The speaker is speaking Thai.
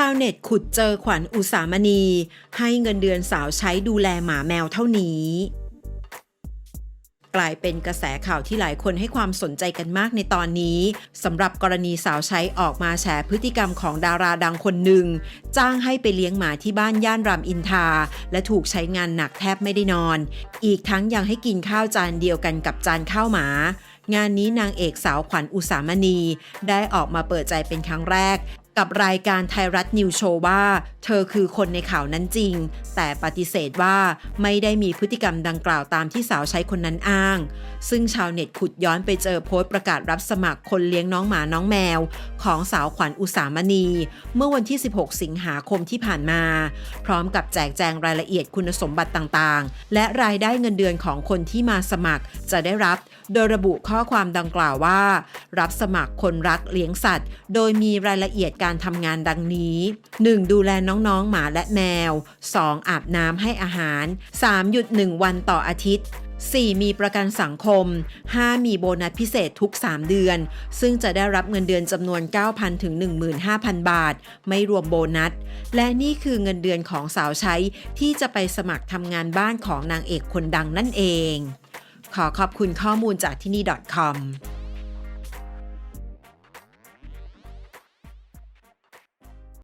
ชาวเน็ตขุดเจอขวัญอุสามณี ให้เงินเดือนสาวใช้ดูแลหมาแมวเท่านี้ กลายเป็นกระแสข่าวที่หลายคนให้ความสนใจกันมากในตอนนี้สำหรับกรณีสาวใช้ออกมาแฉพฤติกรรมของดาราดังคนหนึ่ง จ้างให้ไปเลี้ยงหมาที่บ้านย่านรามอินทา และถูกใช้งานหนักแทบไม่ได้นอน อีกทั้งยังให้กินข้าวจานเดียวกันกับจานข้าวหมางานนี้นางเอกสาวขวัญอุสามณี ได้ออกมาเปิดใจเป็นครั้งแรก กับรายการไทยรัฐนิวโชว์ว่า เธอคือคนในข่าวนั้นจริง แต่ปฏิเสธว่าไม่ได้มีพฤติกรรมดังกล่าวตามที่สาวใช้คนนั้นอ้าง ซึ่งชาวเน็ตขุดย้อนไปเจอโพสต์ประกาศรับสมัครคนเลี้ยงน้องหมาน้องแมว ของสาวขวัญอุสามณี เมื่อวันที่ 16 สิงหาคมที่ผ่านมา พร้อมกับแจกแจงรายละเอียดคุณสมบัติต่างๆ และรายได้เงินเดือนของคนที่มาสมัครจะได้รับ โดยระบุข้อความดังกล่าวว่า รับสมัครคนรักเลี้ยงสัตว์ โดยมีรายละเอียดการการทำงานดังนี้ 1. ดูแลน้องๆ หมาและแมว 2. อาบน้ำให้อาหาร 3. หยุด 1 วันต่ออาทิตย์ 4. มีประกันสังคม 5. มีโบนัสพิเศษทุก 3 เดือน ซึ่งจะได้รับเงินเดือนจำนวน 9,000 ถึง 15,000 บาท ไม่รวมโบนัส และนี่คือเงินเดือนของสาวใช้ที่จะไปสมัครทำงานบ้านของนางเอกคนดังนั่นเอง ขอขอบคุณข้อมูลจากที่นี่ .com